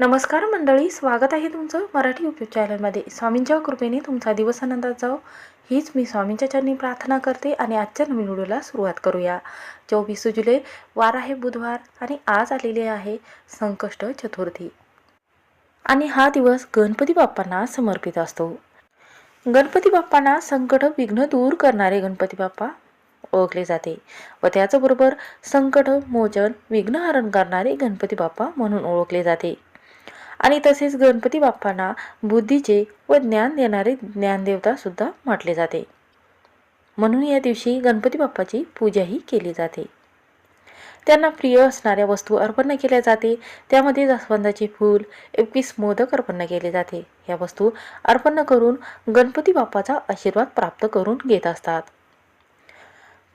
नमस्कार मंडळी स्वागत आहे तुमचं मराठी यूट्यूब चॅनलमध्ये स्वामींच्या कृपेने तुमचा दिवस आनंदात जाओ हीच मी स्वामींच्या चरणी प्रार्थना करते आणि आजच्या नवीन व्हिडिओला सुरुवात करूया. चोवीस जुलै वार आहे बुधवार आणि आज आलेले आहे संकष्ट चतुर्थी. आणि हा दिवस गणपती बाप्पांना समर्पित असतो. गणपती बाप्पांना संकट विघ्न दूर करणारे गणपती बाप्पा ओळखले जाते व त्याचबरोबर संकट मोचन विघ्नहरण करणारे गणपती बाप्पा म्हणून ओळखले जाते. आणि तसेच गणपती बाप्पांना बुद्धीचे व ज्ञान देणारे ज्ञानदेवतासुद्धा म्हटले जाते. म्हणून या दिवशी गणपती बाप्पाची पूजाही केली जाते. त्यांना प्रिय असणाऱ्या वस्तू अर्पण केल्या जाते. त्यामध्ये जास्वंदाचे फूल एकवीस मोदक अर्पण केले जाते. या वस्तू अर्पण करून गणपती बाप्पाचा आशीर्वाद प्राप्त करून घेत असतात.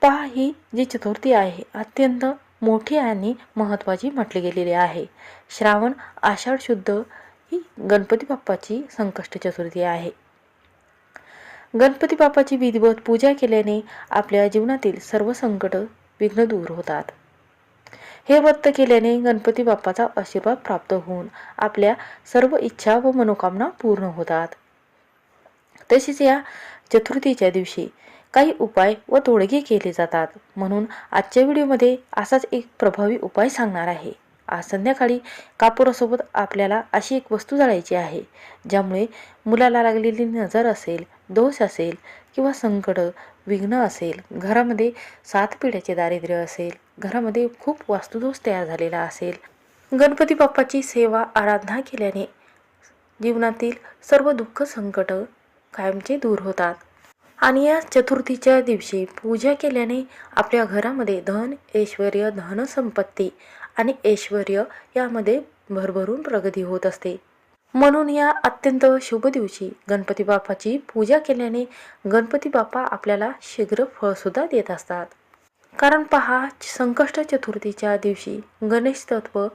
पहा ही जी चतुर्थी आहे अत्यंत मोठी आणि महत्त्वाची म्हटली गेलेली आहे. श्रावण आषाढ शुद्ध ही गणपती बाप्पाची संकष्ट चतुर्थी आहे. गणपती बाप्पाची विधिवत पूजा केल्याने आपल्या जीवनातील सर्व संकट विघ्न दूर होतात. हे व्रत केल्याने गणपती बाप्पाचा आशीर्वाद प्राप्त होऊन आपल्या सर्व इच्छा व मनोकामना पूर्ण होतात. तसेच या चतुर्थीच्या दिवशी काही उपाय व तोडगे केले जातात. म्हणून आजच्या व्हिडिओमध्ये असाच एक प्रभावी उपाय सांगणार आहे. आज संध्याकाळी कापुरासोबत आपल्याला अशी एक वस्तू जाळायची आहे ज्यामुळे मुलाला लागलेली नजर असेल दोष असेल किंवा संकट विघ्न असेल घरामध्ये सात पिढ्याचे दारिद्र्य असेल घरामध्ये खूप वास्तुदोष तयार झालेला असेल. गणपती बाप्पाची सेवा आराधना केल्याने जीवनातील सर्व दुःख संकट कायमचे दूर होतात. आणि या चतुर्थीच्या दिवशी पूजा केल्याने आपल्या घरामध्ये धन ऐश्वर धनसंपत्ती आणि ऐश्वर यामध्ये भरभरून प्रगती होत असते. म्हणून या अत्यंत शुभ दिवशी गणपती बाप्पाची पूजा केल्याने गणपती बाप्पा आपल्याला शीघ्र फळसुद्धा देत असतात. कारण पहा संकष्ट चतुर्थीच्या दिवशी गणेश तत्व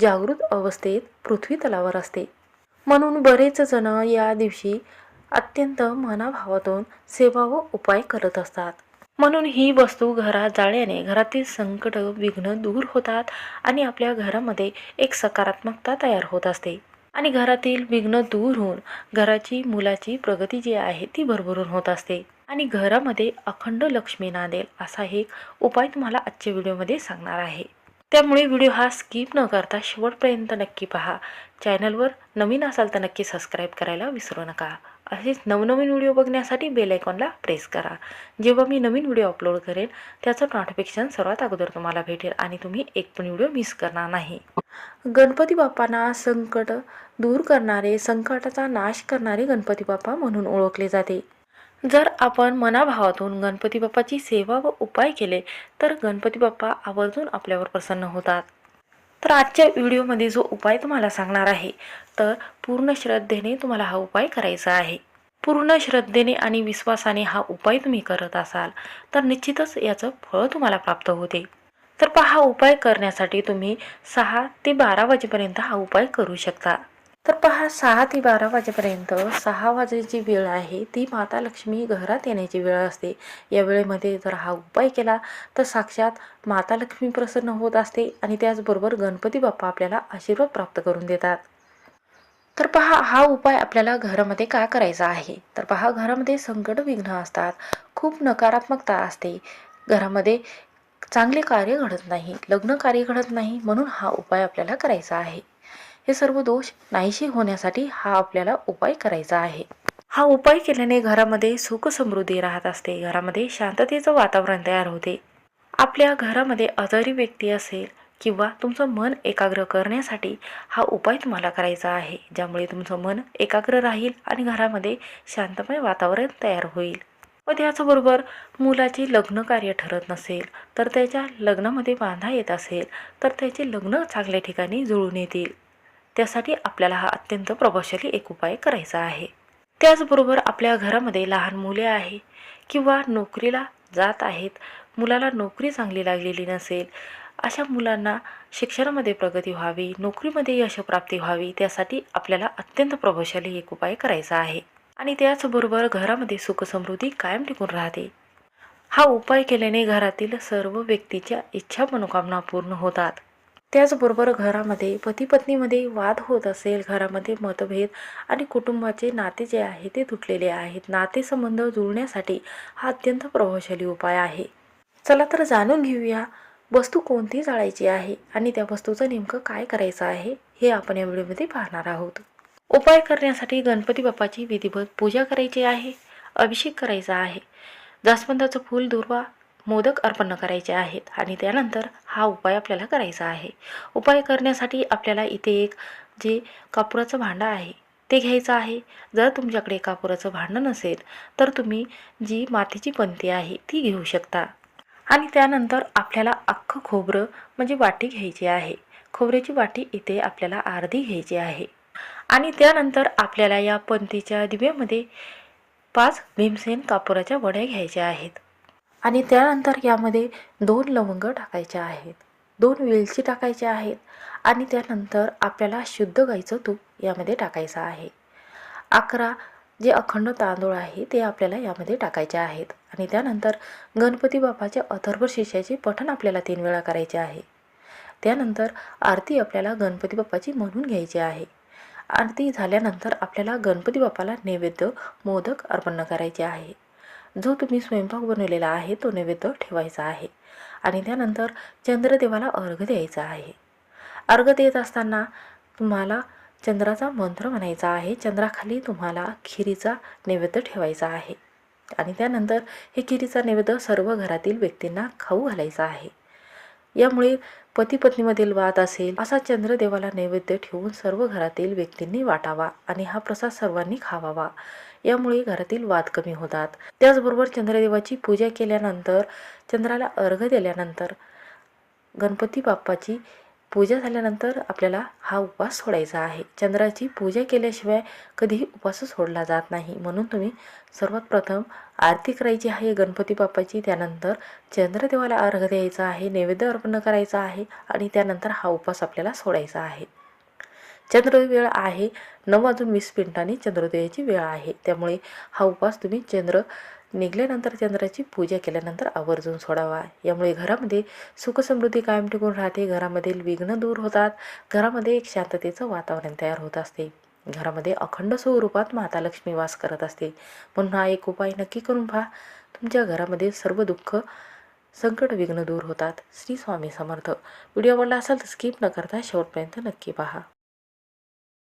जागृत अवस्थेत पृथ्वी तलावर असते. म्हणून बरेच जण या दिवशी अत्यंत मनाभावातून सेवा व उपाय करत असतात. म्हणून ही वस्तू घरात जाळल्याने घरातील संकट विघ्न दूर होतात आणि आपल्या घरामध्ये एक सकारात्मकता तयार होत असते. आणि घरातील विघ्न दूर होऊन घराची मुलाची प्रगती जी आहे ती भरभरून होत असते. आणि घरामध्ये अखंड लक्ष्मी नांदेल असा एक उपाय तुम्हाला आजच्या व्हिडिओमध्ये सांगणार आहे. त्यामुळे व्हिडिओ हा स्किप न करता शेवटपर्यंत नक्की पहा. चॅनलवर नवीन असाल तर नक्की सबस्क्राईब करायला विसरू नका. असेच नवनवीन व्हिडिओ बघण्यासाठी बेल आयकॉनला प्रेस करा. जेव्हा मी नवीन व्हिडिओ अपलोड करेन त्याचं नोटिफिकेशन सर्वात अगोदर तुम्हाला भेटेल आणि तुम्ही एक पण व्हिडिओ मिस करणार नाही. गणपती बाप्पांना संकट दूर करणारे संकटाचा नाश करणारे गणपती बाप्पा म्हणून ओळखले जाते. जर आपण मनाभावातून गणपती बाप्पाची सेवा व उपाय केले तर गणपती बाप्पा आवर्जून आपल्यावर प्रसन्न होतात. तर आजच्या व्हिडिओमध्ये जो उपाय तुम्हाला सांगणार आहे तर पूर्ण श्रद्धेने तुम्हाला हा उपाय करायचा आहे. पूर्ण श्रद्धेने आणि विश्वासाने हा उपाय तुम्ही करत असाल तर निश्चितच याचं फळ तुम्हाला प्राप्त होते. तर पहा उपाय करण्यासाठी तुम्ही सहा ते बारा वाजेपर्यंत हा उपाय करू शकता. तर पहा सहा ते बारा वाजेपर्यंत सहा वाजेची वेळ आहे. ती माता लक्ष्मी घरात येण्याची वेळ असते. या वेळेमध्ये जर हा उपाय केला तर साक्षात माता लक्ष्मी प्रसन्न होत असते आणि त्याचबरोबर गणपती बाप्पा आपल्याला आशीर्वाद प्राप्त करून देतात. तर पहा हा उपाय आपल्याला घरामध्ये का करायचा आहे? तर पहा घरामध्ये संकट विघ्न असतात. खूप नकारात्मकता असते. घरामध्ये चांगले कार्य घडत नाही लग्न कार्य घडत नाही म्हणून हा उपाय आपल्याला करायचा आहे. हे सर्व दोष नाहीशी होण्यासाठी हा आपल्याला उपाय करायचा आहे. हा उपाय केल्याने घरामध्ये सुख समृद्धी राहत असते. घरामध्ये शांततेचं वातावरण तयार होते. आपल्या घरामध्ये आजारी व्यक्ती असेल किंवा तुमचं मन एकाग्र करण्यासाठी हा उपाय तुम्हाला करायचा आहे ज्यामुळे तुमचं मन एकाग्र राहील आणि घरामध्ये शांतमय वातावरण तयार होईल. व त्याचबरोबर मुलाचे लग्न कार्य ठरत नसेल तर त्याच्या लग्नामध्ये बांधा येत असेल तर त्याचे लग्न चांगल्या ठिकाणी जुळून येतील. त्यासाठी आपल्याला हा अत्यंत प्रभावशाली एक उपाय करायचा आहे. त्याचबरोबर आपल्या घरामध्ये लहान मुले आहे किंवा नोकरीला जात आहेत मुलाला नोकरी चांगली लागलेली नसेल अशा मुलांना शिक्षणामध्ये प्रगती व्हावी नोकरीमध्ये यशप्राप्ती व्हावी त्यासाठी आपल्याला अत्यंत प्रभावशाली एक उपाय करायचा आहे. आणि त्याचबरोबर घरामध्ये सुखसमृद्धी कायम टिकून राहते. हा उपाय केल्याने घरातील सर्व व्यक्तीच्या इच्छा मनोकामना पूर्ण होतात. त्याचबरोबर घरामध्ये पती पत्नीमध्ये वाद होत असेल घरामध्ये मतभेद आणि कुटुंबाचे नाते जे आहे ते तुटलेले आहेत. नातेसंबंध जुळण्यासाठी हा अत्यंत प्रभावशाली उपाय आहे. चला तर जाणून घेऊया वस्तू कोणती जाळायची आहे आणि त्या वस्तूचं नेमकं काय करायचं आहे हे आपण या व्हिडिओमध्ये पाहणार आहोत. उपाय करण्यासाठी गणपती बाप्पाची विधिवत पूजा करायची आहे अभिषेक करायचा आहे. जास्वंदाचं फूल दुर्वा मोदक अर्पण करायचे आहेत आणि त्यानंतर हा उपाय आपल्याला करायचा आहे. उपाय करण्यासाठी आपल्याला इथे एक जे कापुराचं भांडं आहे ते घ्यायचं आहे. जर तुमच्याकडे कापुराचं भांडं नसेल तर तुम्ही जी मातीची पंती आहे ती घेऊ शकता. आणि त्यानंतर आपल्याला अख्खं खोबरं म्हणजे वाटी घ्यायची आहे. खोबऱ्याची वाटी इथे आपल्याला अर्धी घ्यायची आहे. आणि त्यानंतर आपल्याला या पंतीच्या दिव्यामध्ये पाच भीमसेन कापुराच्या वड्या घ्यायच्या आहेत. आणि त्यानंतर यामध्ये दोन लवंग टाकायच्या आहेत. दोन वेलची टाकायच्या आहेत आणि त्यानंतर आपल्याला शुद्ध गाईचं तूप यामध्ये टाकायचं आहे. अकरा जे अखंड तांदूळ आहे ते आपल्याला यामध्ये टाकायचे आहेत आणि त्यानंतर गणपती बाप्पाच्या अथर्व शिष्याचे पठण आपल्याला तीन वेळा करायचे आहे. त्यानंतर आरती आपल्याला गणपती बाप्पाची म्हणून घ्यायची आहे. आरती झाल्यानंतर आपल्याला गणपती बाप्पाला नैवेद्य मोदक अर्पण करायचे आहे. जो तुम्ही स्वयंपाक बनवलेला आहे तो नैवेद्य ठेवायचा आहे. आणि त्यानंतर चंद्रदेवाला अर्घ द्यायचा आहे. अर्घ देत असताना तुम्हाला चंद्राचा मंत्र म्हणायचा आहे. चंद्राखाली तुम्हाला खिरीचा नैवेद्य ठेवायचा आहे. आणि त्यानंतर हे खिरीचा नैवेद्य सर्व घरातील व्यक्तींना खाऊ घालायचा आहे. यामुळे पती पत्नीमधील वाद असेल असा चंद्रदेवाला नैवेद्य ठेवून सर्व घरातील व्यक्तींनी वाटावा आणि हा प्रसाद सर्वांनी खावावा. यामुळे घरातील वाद कमी होतात. त्याचबरोबर चंद्रदेवाची पूजा केल्यानंतर चंद्राला अर्घ दिल्यानंतर गणपती बाप्पाची पूजा झाल्यानंतर आपल्याला हा उपवास सोडायचा आहे. चंद्राची पूजा केल्याशिवाय कधीही उपवास सोडला जात नाही. म्हणून तुम्ही सर्वात प्रथम आरती करायची आहे. गणपती बाप्पाची त्यानंतर चंद्रदेवाला अर्घ द्यायचा आहे नैवेद्य अर्पण करायचा आहे आणि त्यानंतर हा उपवास आपल्याला सोडायचा आहे. चंद्रोदय वेळ आहे. नऊ वाजून वीस मिनिटांनी चंद्रोदयाची वेळ आहे. त्यामुळे हा उपवास तुम्ही चंद्र निघल्यानंतर चंद्राची पूजा केल्यानंतर आवर्जून सोडावा. यामुळे घरामध्ये सुखसमृद्धी कायम टिकून राहते. घरामधील विघ्न दूर होतात. घरामध्ये एक शांततेचं वातावरण तयार होत असते. घरामध्ये अखंड स्वरूपात माता लक्ष्मी वास करत असते. म्हणून हा एक उपाय नक्की करून पहा. तुमच्या घरामध्ये सर्व दुःख संकट विघ्न दूर होतात. श्री स्वामी समर्थ. व्हिडिओ आवडला असेल तर स्किप न करता शेवटपर्यंत नक्की पहा.